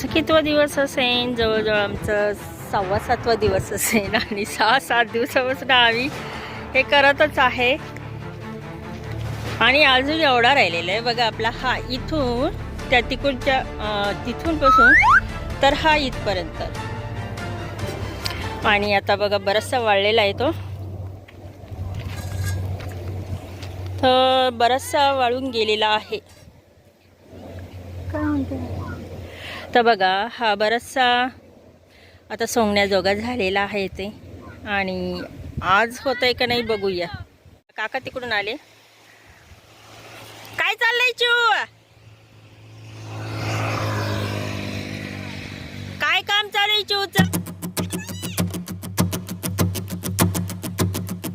आजचा कितवा दिवस असेल जवळजवळ आमचं सहावा सातवा दिवस असेल आणि सहा सात दिवसापासून आम्ही हे करतच आहे. आणि अजून एवढा राहिलेला आहे. बघा आपला हा इथून त्या तिकडच्या तिथून पासून तर हा इथपर्यंत. आणि आता बघा बराचसा वाळलेला आहे तो. तर बराचसा वाळून गेलेला आहे. काय म्हणते? तर बघा हा बराचसा आता सोंगण्याजोगा झालेला आहे ते आणि आज होत आहे का नाही बघूया. काका तिकडून आले. काय चाललंय चू? काय काम चालू आहे चूच?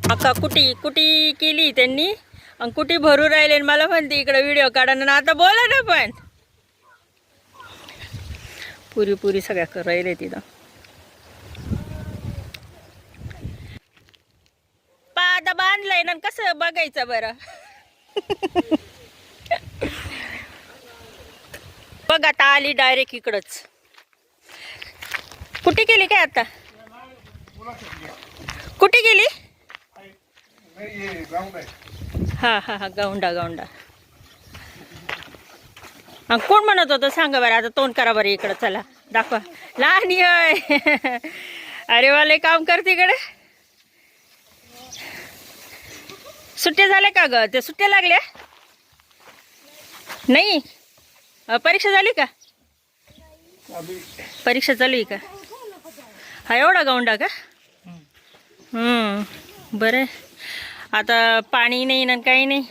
काका कुटी कुटी केली त्यांनी? आणि कुटी भरू राहिले? आणि मला म्हणते इकडे व्हिडिओ काढा ना. आता बोला ना पण. पुरी पुरी सगळ्या करायला राहिले तिथं पा आता बांधलंय ना कसं बघायचं बरं बघ आता आली डायरेक्ट इकडंच कुठे गेली काय आता कुठे गेली हा हा हा गौंडा गौंडा कोण म्हणत होतं? सांगा बरं आता तोंड करा बरं इकडं चला दाखवा. लहान होय. अरे वाले काम करते इकडे. सुट्ट्या झाल्या का ग? ते सुट्ट्या लागल्या? नाही? परीक्षा झाली का? परीक्षा चालू आहे का? हा एवढा गौंडा का? हम्म बरं. आता पाणी नाही ना काही नाही.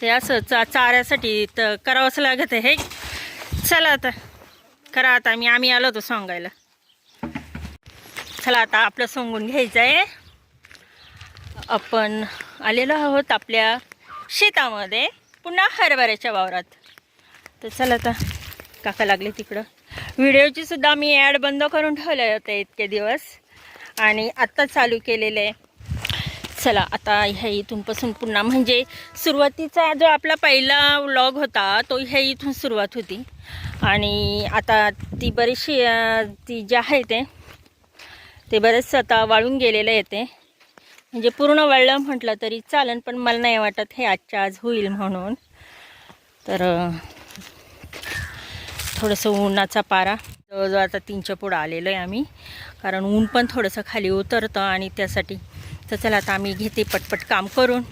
ते असं चा चाऱ्यासाठी तर करावंच लागत आहे हे. चला आता. करा आता मी आम्ही आलो होतो सांगायला. चला आता आपलं सांगून घ्यायचं आहे. आपण आलेलो आहोत आपल्या शेतामध्ये पुन्हा हरभऱ्याच्या वावरात. तर चला आता काका लागले तिकडं. व्हिडिओची सुद्धा मी ॲड बंद करून ठेवले होते इतके दिवस. आणि आत्ता चालू केलेले आहे चला आता ह्या इथूनपासून पुन्हा म्हणजे सुरुवातीचा जो आपला पहिला व्लॉग होता तो ह्या इथून सुरुवात होती. आणि आता ती बरीचशी ती जी आहे ते ते बरेच आता वाळून गेलेलं आहे ते. म्हणजे पूर्ण वळलं म्हटलं तरी चालेल पण मला नाही वाटत हे आजच्या आज होईल म्हणून. तर थोडंसं उन्हाचा पारा. जवळजवळ आता तीनच्या पुढं आलेलो आहे आम्ही. कारण ऊन पण थोडंसं खाली उतरतं आणि त्यासाठी तर चला आता आम्ही घेते पटपट काम करून.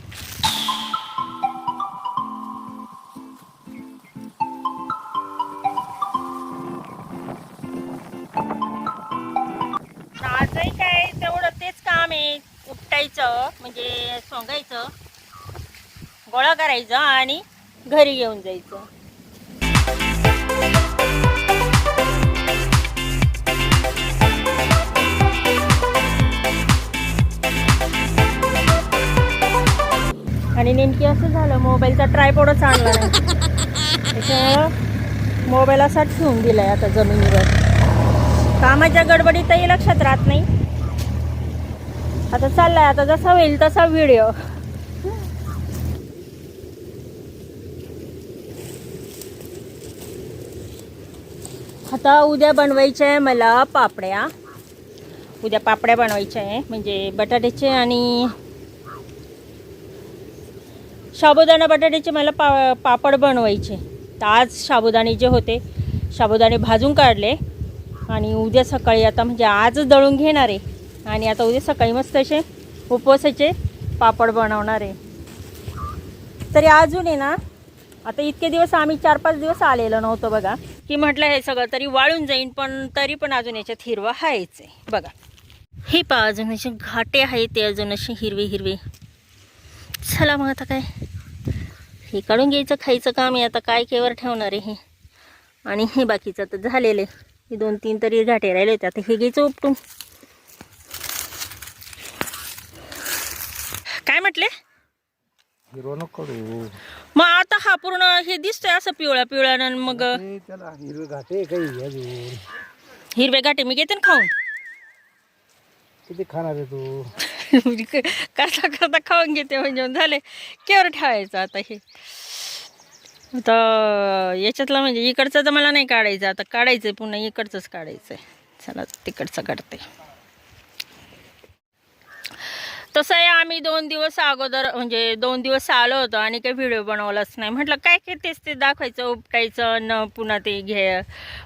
आजही काय तेवढं तेच काम आहे. उपटायचं म्हणजे सोंगायचं गोळा करायचं आणि घरी घेऊन जायचं. आणि नेमकी असं झालं मोबाईलचा ट्रायपोडच आणला नाही. त्याच्यामुळं मोबाईल असा ठेवून दिलाय आता जमिनीवर. कामाच्या गडबडीतही लक्षात राहत नाही. आता चाललाय आता जसा होईल तसा व्हिडिओ आता उद्या बनवायच्या आहे मला पापड्या. उद्या पापड्या बनवायच्या आहे म्हणजे बटाट्याचे आणि साबुदाणा बटाट्याचे मला पा पापड बनवायचे. तर आज साबुदाणे जे होते साबुदाणे भाजून काढले. आणि उद्या सकाळी आता म्हणजे आजच दळून घेणार आहे. आणि आता उद्या सकाळी मस्त असे उपवासाचे पापड बनवणार आहे. तरी अजून आहे ना आता इतके दिवस आम्ही चार पाच दिवस आलेलो नव्हतो बघा. की म्हटलं हे सगळं तरी वाळून जाईन पण तरी पण अजून याच्यात हिरवा आहेच आहे. बघा. हे पा अजून असे घाटे आहेत ते अजून असे हिरवे हिरवे चला मग आता काय. हे काढून घ्यायचं खायचं काम आहे. आता काय केवर ठेवणार आहे हे. आणि हे बाकीचं तर झालेलं आहे. हे दोन तीन तरी घाटे राहिले होते. आता हे घ्यायचं उपटून. काय म्हटले? हिरो नको करू मग आता हा पूर्ण हे दिसतोय असं पिवळा पिवळा आणि मग ते त्याला हिरवे घाटे काही. अजून हिरवे घाटे मी घेते ना खाऊन. किती खाणार आहे तू? करता करता खाऊन घेते म्हणजे झाले. केवर ठेवायचं आता हे? आता याच्यातलं म्हणजे इकडचं तर मला नाही काढायचं. आता काढायचं पुन्हा इकडचंच काढायचं आहे चला तिकडचं काढते. तसं आहे आम्ही दोन दिवस अगोदर म्हणजे दोन दिवस आलो होतो आणि काही व्हिडिओ बनवलाच नाही. म्हटलं काय काय तेच ते दाखवायचं उपटायचं न पुन्हा ते घे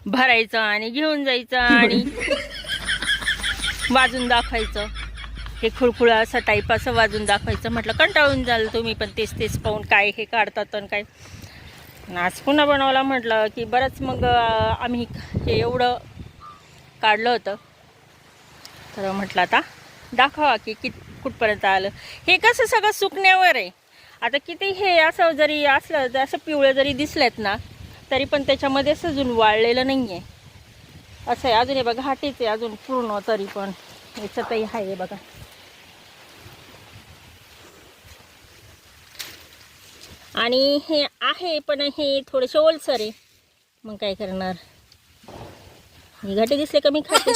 भरायचं आणि घेऊन जायचं आणि वाजून दाखवायचं. हे खुळखुळा असं टाईप असं वाजून दाखवायचं. म्हटलं कंटाळून जाल तुम्ही पण तेच तेच पाहून काय हे काढतात आणि काय. नाच आज पुन्हा बनवला म्हटलं की बरंच मग आम्ही हे एवढं काढलं होतं. तर म्हटलं आता दाखवा की कित कुठपर्यंत आलं. हे कसं सगळं सुकण्यावर आहे. आता किती हे असं जरी असलं तर असं पिवळं जरी दिसलेत ना तरी पण त्याच्यामध्ये सजून वाळलेलं नाही आहे असं आहे. अजून हे बघा हाटीच आहे अजून पूर्ण तरी पण. याच्यातही आहे बघा. आणि हे आहे पण हे थोडेसे ओलसर आहे. मग काय करणार? हे घाटे दिसले का मी खाते?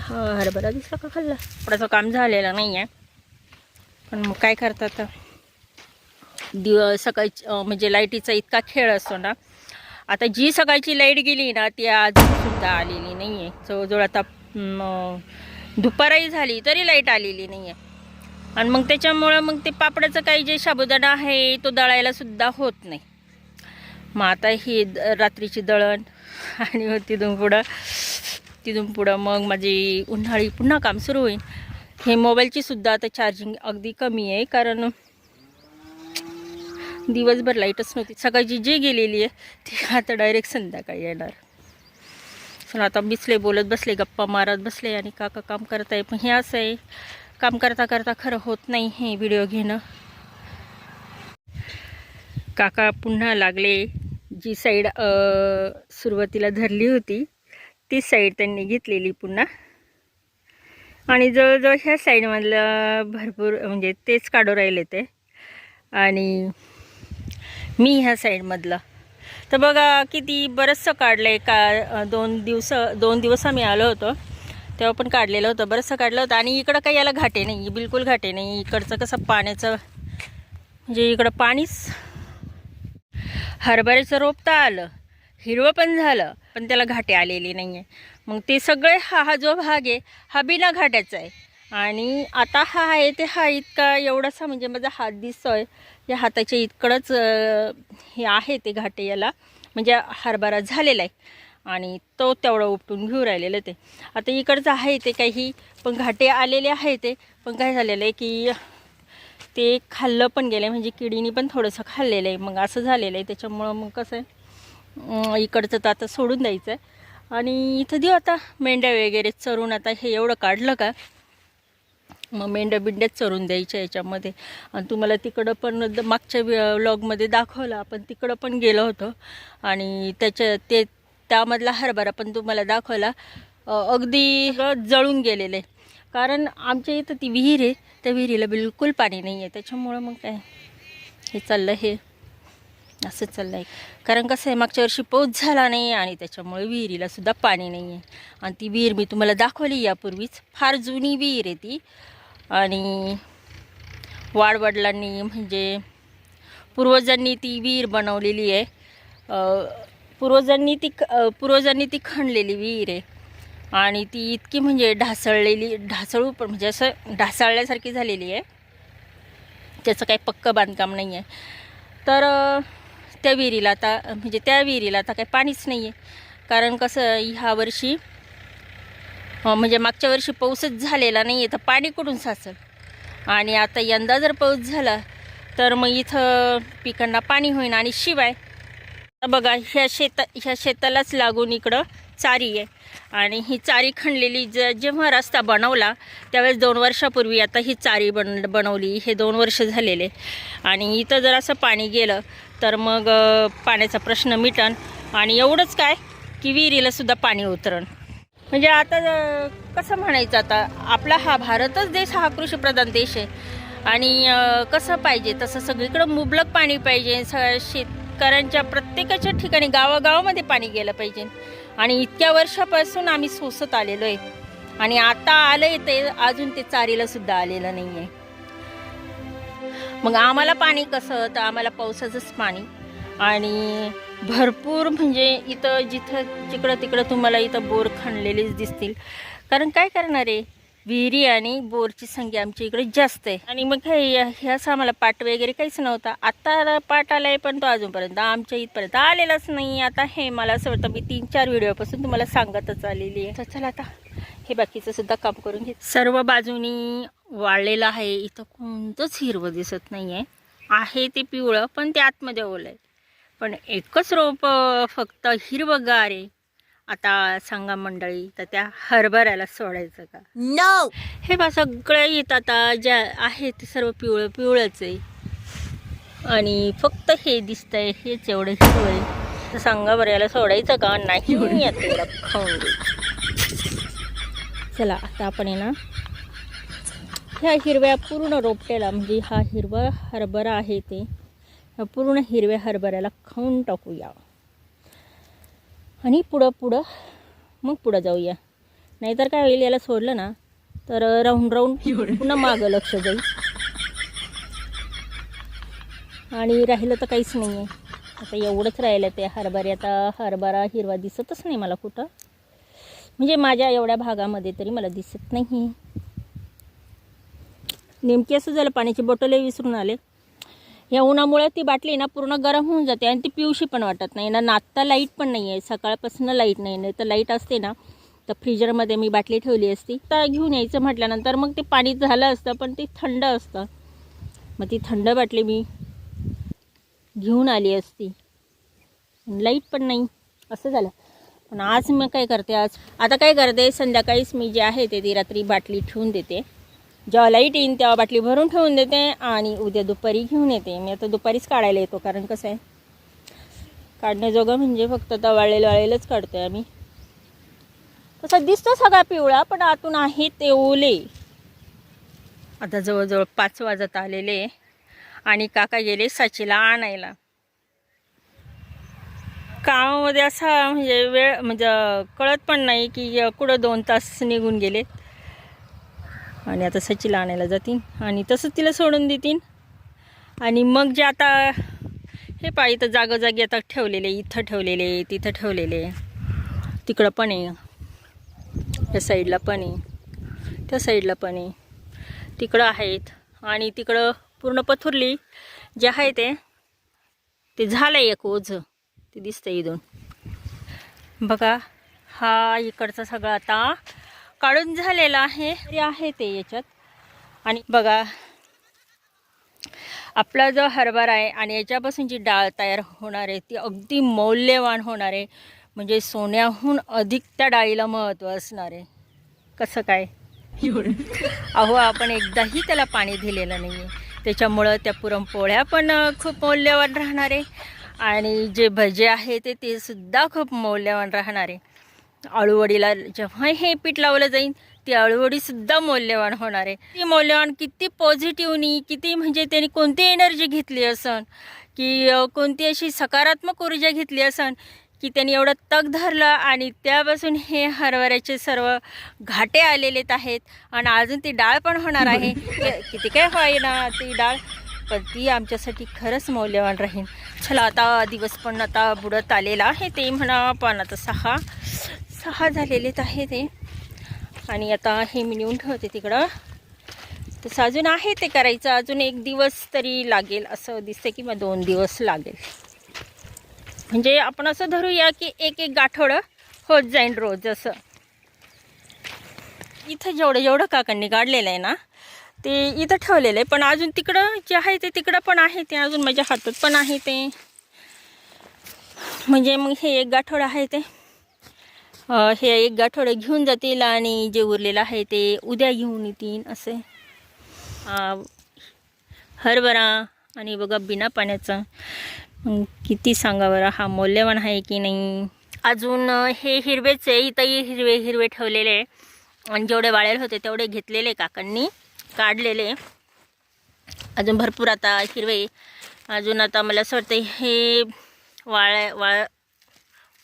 हा हरभरा दिसला का खाल्ला? थोडासा काम झालेलं नाही आहे पण मग काय करतात दिव सकाळी म्हणजे लाईटीचा इतका खेळ असतो ना. आता जी सकाळची लाइट गेली ना ती आज सुद्धा आलेली नाही आहे जवळजवळ आता दुपारही झाली तरी लाइट आलेली नाही आहे आणि मग त्याच्यामुळं मग ते पापडाचं काही जे साबुदाणा आहे तो दळायला सुद्धा होत नाही. मग आता ही द- रात्रीची दळण. आणि मग तिथून पुढं तिथून पुढं मग माझी उन्हाळी पुन्हा काम सुरू होईल हे मोबाईलची सुद्धा आता चार्जिंग अगदी कमी आहे कारण दिवसभर लाईटच नव्हती. सकाळची जी गेलेली आहे ती आता डायरेक्ट संध्याकाळी येणार. चला आता बिसले बोलत बसले गप्पा मारत बसले आणि काका काम करत आहे. पण हे असं आहे काम करता करता खरं होत नाही हे व्हिडिओ घेणं. काका पुन्हा लागले. जी साईड सुरुवातीला धरली होती ती साईड त्यांनी घेतलेली पुन्हा. आणि जवळजवळ ह्या साईडमधलं भरपूर म्हणजे तेच काढू राहिले ते. आणि मी ह्या साईडमधलं तर बघा किती बरंचसं काढलं आहे का दोन दिवस दोन दिवस आम्ही आलो होतो. तेव्हा पण काढलेलं होतं बरंचसं काढलं होतं. आणि इकडं काही याला घाटे नाही बिलकुल घाटे नाही. इकडचं कसं पाण्याचं म्हणजे इकडं पाणीच. हरभऱ्याचं रोप तर आलं हिरवं पण झालं पण त्याला घाटे आलेले नाही आहे मग ते सगळे हा हा जो भाग आहे हा बिना घाट्याचा आहे. आणि आता हा आहे ते हा इतका एवढासा म्हणजे माझा हात दिसतोय या हाताच्या इतकडंच हे आहे ते घाटे याला. म्हणजे हरभरा झालेला आहे. आणि तो तेवढं उपटून घेऊ राहिलेलं ते. आता इकडचं आहे ते काही पण घाटे आलेले आहे ते. पण काय झालेलं आहे की ते खाल्लं पण गेलं म्हणजे किडीनी पण थोडंसं खाल्लेलं आहे. मग असं झालेलं आहे त्याच्यामुळं मग कसं आहे इकडचं तर आता सोडून द्यायचं आहे आणि इथं देऊ आता मेंढ्या वगैरे चरून आता हे एवढं काढलं का मग मेंढ्या बिंड्याच चरून द्यायच्या याच्यामध्ये. आणि तुम्हाला तिकडं पण द- मागच्या व्लॉगमध्ये दाखवलं आपण तिकडं पण गेलो होतो. आणि त्याच्या ते त्यामधला हरभरा पण तुम्हाला दाखवला अगदी जळून गेलेलं आहे. कारण आमच्या इथं ती विहीर आहे त्या विहिरीला बिलकुल पाणी नाही आहे. त्याच्यामुळं मग काय? हे चाललं हे असं चाललं आहे कारण कसं आहे मागच्या वर्षी पाऊस झाला नाही आणि त्याच्यामुळे विहिरीला सुद्धा पाणी नाही आहे. आणि ती विहीर मी तुम्हाला दाखवली यापूर्वीच. फार जुनी विहीर आहे ती. आणि वाडवडिलांनी म्हणजे पूर्वजांनी ती विहीर बनवलेली आहे. पूर्वजांनी ती पूर्वजांनी ती खणलेली विहीर आहे. आणि ती इतकी म्हणजे ढासळलेली ढासळू पण म्हणजे असं ढासळल्यासारखी झालेली आहे. त्याचं काही पक्कं बांधकाम नाही आहे. तर त्या विहिरीला आता म्हणजे त्या विहिरीला आता काही पाणीच नाही आहे. कारण कसं ह्या वर्षी म्हणजे मागच्या वर्षी पाऊसच झालेला नाही आहे तर पाणी कुठून साचल? आणि आता यंदा जर पाऊस झाला तर मग इथं पिकांना पाणी होईन. आणि शिवाय बघा ह्या शेता ह्या शेतालाच लागून इकडं चारी आहे. आणि ही चारी खणलेली ज जेव्हा रस्ता बनवला त्यावेळेस दोन वर्षापूर्वी आता ही चारी बन बनवली. हे दोन वर्ष झालेले. आणि इथं जर असं पाणी गेलं तर मग पाण्याचा प्रश्न मिटन. आणि एवढंच काय की विहिरीलासुद्धा पाणी उतरण. म्हणजे आता कसं म्हणायचं आता? आपला हा भारतच देश हा कृषीप्रधान देश आहे. आणि कसं पाहिजे? तसं सगळीकडं मुबलक पाणी पाहिजे. स शेत शेतकऱ्यांच्या प्रत्येकाच्या ठिकाणी गावागावामध्ये पाणी गेलं पाहिजे. आणि इतक्या वर्षापासून आम्ही सोसत आलेलो आहे. आणि आता आलं ते अजून ते चारीला सुद्धा आलेलं नाही आहे मग आम्हाला पाणी कसं तर आम्हाला पावसाचंच पाणी. आणि भरपूर म्हणजे इथं जिथं जिकडं तिकडं तुम्हाला इथं बोर खणलेलेच दिसतील. कारण काय करणार आहे? विहिरी आणि बोरची संख्या आमच्या इकडे जास्त आहे. आणि मग हे हे आम्हाला पाट वगैरे काहीच नव्हता. आता पाट आलाय आहे पण तो अजूनपर्यंत आमच्या इथपर्यंत आलेलाच नाही. आता हे मला असं वाटतं मी तीन चार व्हिडिओपासून तुम्हाला सांगतच आलेली आहे. तर चला आता हे बाकीचं सुद्धा काम करून घेत. सर्व बाजूनी वाळलेलं आहे. इथं कोणतंच हिरवं दिसत नाही आहे आहे ते पिवळं पण ते आतमध्ये ओलं आहे पण एकच रोप फक्त हिरवंगार आहे. आता सांगा मंडळी तर त्या हरभऱ्याला सोडायचं का? No! हे बा सगळं येत आता ज्या आहे ते सर्व पिवळं पिवळंच आहे. आणि फक्त हे दिसतंय हेच एवढं हिरवं आहे. तर सांगा बरं याला सोडायचं का? नाही याला खाऊन. चला आता आपण आहे ना ह्या हिरव्या पूर्ण रोपट्याला म्हणजे हा हिरवा हरभरा आहे ते पूर्ण हिरव्या हरभऱ्याला खाऊन टाकूया. आणि पुढं पुढं मग पुढं जाऊया. नाहीतर काय होईल याला सोडलं ना तर राहून राहून पुन्हा मागं लक्ष जाईल. आणि राहिलं तर काहीच नाही आहे आता एवढंच राहिलं ते हरभरे. आता हरभरा हिरवा दिसतच नाही मला कुठं. म्हणजे माझ्या एवढ्या भागामध्ये तरी मला दिसत नाही नेमकी असं झालं पाण्याची बॉटलही विसरून आले ह्या उन्हामुळे ती बाटली ना पूर्ण गरम होऊन जाते आणि ती पिवशी पण वाटत नाही. ना आत्ता लाइट पण नाही आहे सकाळपासून लाइट नाही. नाही तर लाइट असते ना तर फ्रीजरमध्ये मी बाटली ठेवली असती. तर घेऊन यायचं म्हटल्यानंतर मग ते पाणी झालं असतं पण ते थंड असतं. मग ती थंड बाटली मी घेऊन आली असती. लाइट पण नाही. असं झालं. पण आज मी काय करते आज आता काय करते संध्याकाळीच मी जे आहे ते ती रात्री बाटली ठेवून देते. जेव्हा लाइट येईन तेव्हा बाटली भरून ठेवून देते आणि उद्या दुपारी घेऊन येते. मी आता दुपारीच काढायला येतो कारण कसं आहे? काढण्याजोगं म्हणजे फक्त आता वाळलेलं वाळलेलंच काढतोय आम्ही. तसा दिसतो सगळा पिवळा पण आतून आहे ते ओले आता जवळजवळ पाच वाजत आलेले आणि काका गेले साचीला आणायला. कामामध्ये असा म्हणजे वेळ म्हणजे कळत पण नाही की कुठं दोन तास निघून गेलेत. आणि आता सचीला आणायला जातील. आणि तसंच तिला सोडून देतील. आणि मग जे आता हे पा इथं जागोजागी आता ठेवलेले इथं ठेवलेले तिथं ठेवलेले. तिकडं पण आहे. या साईडला पण आहे. त्या साईडला पण आहे. तिकडं आहेत. आणि तिकडं पूर्ण पथुरली जे आहे ते ते झालं आहे एक ओझं. ते दिसतं इथून. बघा हा इकडचा सगळं आता काढून झालेला आहे. आहे ते याच्यात. आणि बघा आपला जो हरभरा आहे आणि याच्यापासून जी डाळ तयार होणार आहे ती अगदी मौल्यवान होणार आहे. म्हणजे सोन्याहून अधिक त्या डाळीला महत्त्व असणार आहे. कसं काय? अहो आपण एकदाही त्याला पाणी दिलेलं नाही आहे त्याच्यामुळं त्या पुरणपोळ्या पण खूप मौल्यवान राहणार आहे. आणि जे भजे आहे ते ते सुद्धा खूप मौल्यवान राहणार आहे. अळूवडीला जेव्हा हे पीठ लावलं जाईल ती अळूवडीसुद्धा मौल्यवान होणार आहे. ती मौल्यवान किती पॉझिटिव्हनी किती म्हणजे त्यांनी कोणती एनर्जी घेतली असन की कोणती अशी सकारात्मक ऊर्जा घेतली असन की त्यांनी एवढं तग धरलं आणि त्यापासून हे हरभऱ्याचे सर्व घाटे आलेलेत आहेत आणि अजून ती डाळ पण होणार आहे. किती काय होईना ती डाळ पण ती आमच्यासाठी खरंच मौल्यवान राहील. चला आता दिवस पण आता बुडत आलेला आहे ते म्हणा पण आता सहा सहा झालेलेच आहे ते. आणि आता हे मी नेऊन ठेवते तिकडं. तसं अजून आहे ते करायचं. अजून एक दिवस तरी लागेल. असं दिसतं किंवा दोन दिवस लागेल. म्हणजे आपण असं धरूया की एक एक गाठोडं होत जाईन रोज असं. इथं जेवढं जेवढं काकांनी काढलेलं आहे ना ते इथं ठेवलेलं आहे. पण अजून तिकडं जे आहे ते तिकडं पण आहे ते. अजून माझ्या हातात पण आहे ते. म्हणजे मग हे एक गाठोडं आहे ते. हे एक गाठोडं घेऊन जातील आणि जे उरलेलं आहे ते उद्या घेऊन येतील असे. हरभरा आणि बघा बिना पाण्याचा. किती सांगा बरं हा मौल्यवान आहे की नाही? अजून हे हिरवेच आहे इथंही हिरवे हिरवे ठेवलेले आणि जेवढे वाळेल होते तेवढे घेतलेले काकांनी काढलेले. अजून भरपूर आता हिरवे. अजून आता मला असं वाटतं हे वाळ्या वाळ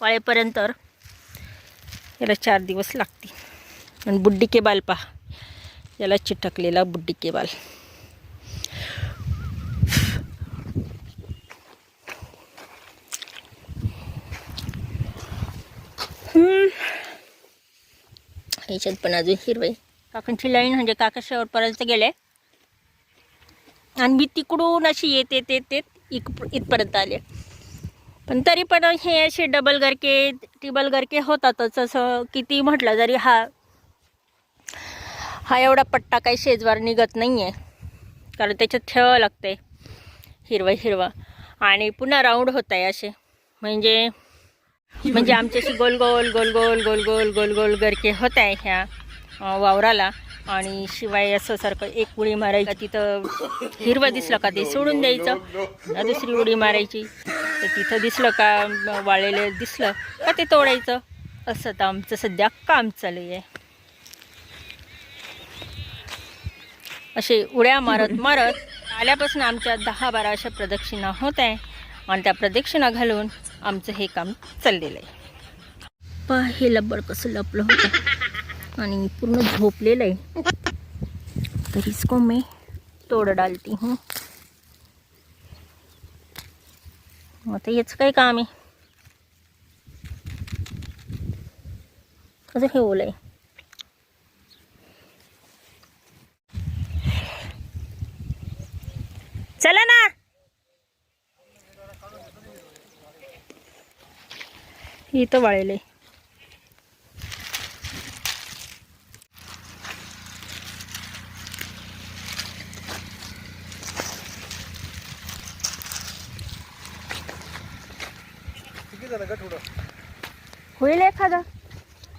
वाळेपर्यंत याला चार दिवस लागतील. आणि बुड्डी बाल पहा. याला चिटकलेला बुड्डी बाल. याच्यात पण अजून हिरवाई काकांची लाईन म्हणजे काका शेवटपर्यंत गेले. आणि मी तिकडून अशी येते येत इक इथपर्यंत आले. पण तरी पण हे असे डबल गरके टिबल गरके होतातच असं किती म्हटलं जरी हा हा एवढा पट्टा काही शेजवार निघत नाही आहे कारण त्याच्यात ठेवावं लागते हिरवा हिरवा. आणि पुन्हा राऊंड होत आहे असे. म्हणजे म्हणजे आमच्याशी गोल गोल गोल गोल गोल गोल गोल गोल गरके होत आहे ह्या वावराला. आणि शिवाय असं सारखं एक उडी मारायची तिथं हिरवं दिसलं का ते सोडून द्यायचं. दुसरी उडी मारायची. तर तिथं दिसलं का वाळलेलं दिसलं का ते तोडायचं? असं तर आमचं सध्या काम चालू आहे. असे उड्या मारत मारत आल्यापासून आमच्या दहा बारा अशा प्रदक्षिणा होत आहे आणि त्या प्रदक्षिणा घालून आमचं हे काम चाललेलं आहे. पहा हे लब्बड कसं लपलं होतं. आणि पूर्ण झोपलेलं आहे. तरीच को मैं तोड डालती हूँ. आता हेच काय काम आहे? असं हे ओलं आहे चला ना. इथं वाळेल आहे झालं का थोडं होईल एखादा.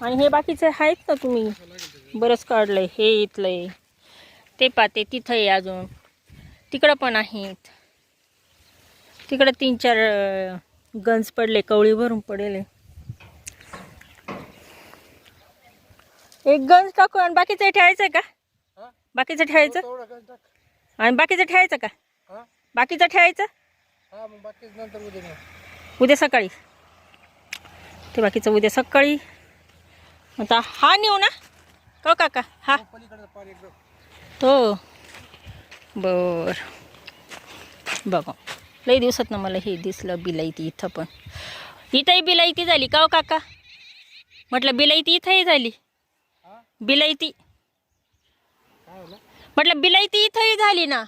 आणि हे बाकीचे आहेत ना तुम्ही? बरंच काढलंय. हे इथलंय. ते पाते तिथं आहे अजून. तिकडं पण आहेत. तिकडं तीन चार गंज पडले. कवळी भरून पडेल. एक गंज टाकू आणि बाकीचं ठेवायचं का? हा? बाकीचं ठेवायचं? टाक. आणि बाकीचं ठेवायचं का? हा? बाकीचं ठेवायचं? हा. उद्या सकाळी. ते बाकीचं उद्या सकाळी. आता हा नेऊ ना. का काका हा. हो. बर. बघा. लई दिवसात ना मला हे दिसलं बिलाईती इथं पण. इथंही बिलाईती झाली का हो, काका? म्हटलं बिलाईती इथंही झाली. बिलाईती. म्हटलं बिलाईती इथंही झाली ना.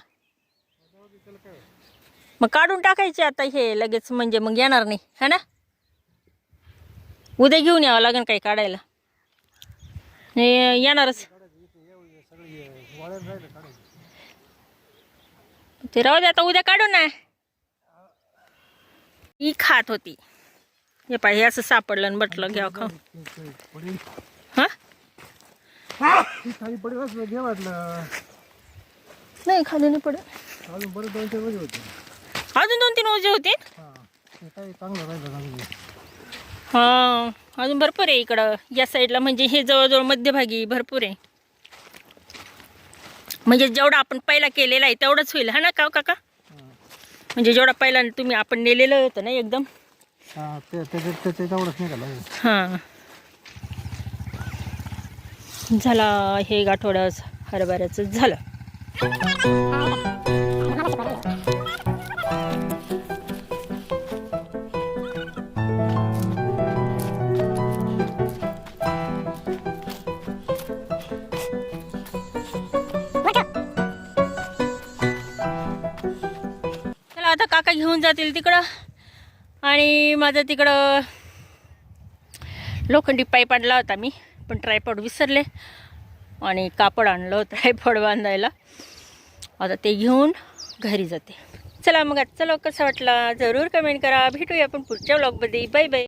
मग काढून टाकायची आता हे लगेच म्हणजे मग येणार नाही. है ना? उद्या घेऊन यावं लागेल काही काढायला. येणारच. ते राहू दे आता उद्या काढू ना. ही खात होती. हे पाहिजे असं सापडलं म्हटलं घ्या खाऊ पडेल हा? नाही खाली नाही पडत. अजून दोन चार वाजे होते. अजून दोन तीन ओझे होते हा. अजून भरपूर आहे इकडं. या साईडला म्हणजे हे जवळजवळ मध्यभागी भरपूर आहे. म्हणजे जेवढं आपण पहिला केलेला आहे तेवढंच होईल. हा ना का हो काका? म्हणजे जेवढा पहिला तुम्ही आपण नेलेलं होतं ना एकदम? हा हां. झाला हे आठवडा हरभऱ्याचं. झालं. घेऊन जातील तिकडं. आणि माझं तिकडं लोखंडी पाईप आणला होता मी पण ट्रायपॉड विसरले. आणि कापड आणलं ट्रायपॉड बांधायला. आता ते घेऊन घरी जाते. चला मग आजचा लवकर कसं वाटला? जरूर कमेंट करा. भेटूया आपण पुढच्या ब्लॉगमध्ये बाय बाय